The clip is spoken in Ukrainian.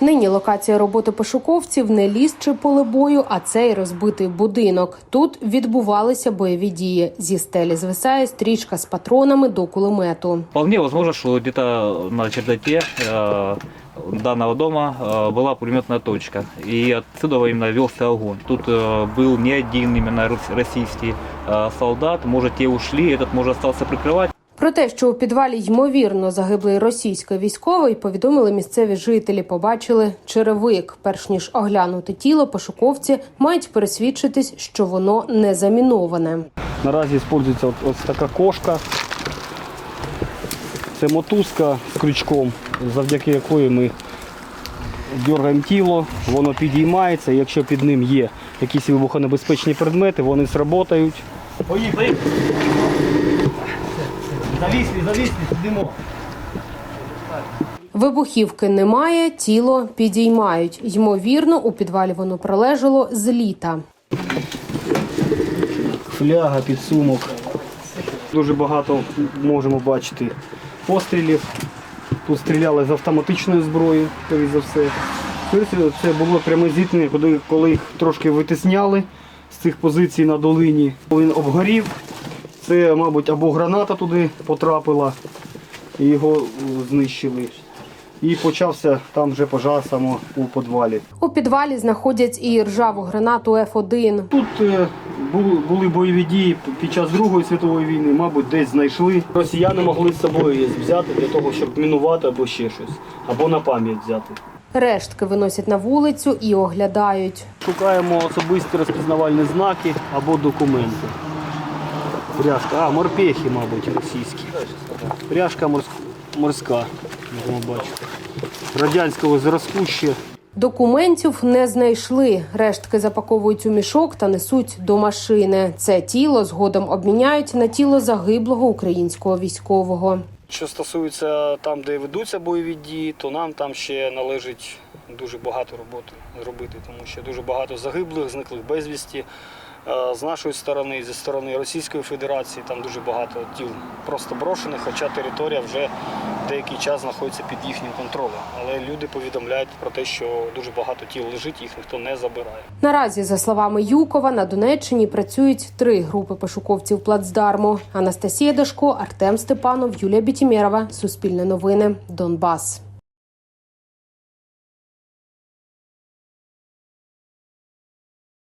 Нині локація роботи пошуковців не ліс чи поле бою, а цей розбитий будинок. Тут відбувалися бойові дії. Зі стелі звисає стрічка з патронами до кулемету. Вполне возможно, что где-то на чердаке э, данного дома э, была пулеметная точка. И отсюда именно велся огонь. Тут э, был не один именно рус- российский э, солдат. Может, те ушли, этот, может, остался прикрывать. Про те, що у підвалі ймовірно загиблий російський військовий, повідомили місцеві жителі. Побачили черевик. Перш ніж оглянути тіло, пошуковці мають пересвідчитись, що воно не заміноване. Наразі використовується ось така кошка. Це мотузка з крючком, завдяки якої ми дергаємо тіло, воно підіймається. Якщо під ним є якісь вибухонебезпечні предмети, вони сработають. Поїхали! Завіслі, завіслі, сидимо. Вибухівки немає, тіло підіймають. Ймовірно, у підвалі воно пролежало з літа. Фляга, підсумок. Дуже багато можемо бачити пострілів. Тут стріляли з автоматичної зброї, скоріш за все. Це було пряме зіткнення, коли, коли їх трошки витисняли з цих позицій на долині. Він обгорів. Це, мабуть, або граната туди потрапила, і його е, знищили. І почався там вже пожар саме у підвалі. У підвалі знаходять і ржаву гранату Ф1. Тут е, були, були бойові дії під час Другої світової війни, мабуть, десь знайшли. Росіяни могли з собою її взяти для того, щоб мінувати або ще щось, або на пам'ять взяти. Рештки виносять на вулицю і оглядають. Шукаємо особисті розпізнавальні знаки або документи. Пряжка, а, морпехи, мабуть, російські. Пряжка морська, можемо бачити. Радянського зразку ще. Документів не знайшли. Рештки запаковують у мішок та несуть до машини. Це тіло згодом обміняють на тіло загиблого українського військового. Що стосується там, де ведуться бойові дії, то нам там ще належить дуже багато роботи зробити, тому що дуже багато загиблих, зниклих безвісті. Е, З нашої сторони, зі сторони Російської Федерації, там дуже багато тіл просто брошених, хоча територія вже деякий час знаходиться під їхнім контролем. Але люди повідомляють про те, що дуже багато тіл лежить, їх ніхто не забирає. Наразі, за словами Юкова, на Донеччині працюють три групи пошуковців плацдарму: Анастасія Дашко, Артем Степанов, Юлія Бітімєрова. Суспільне новини. Донбас.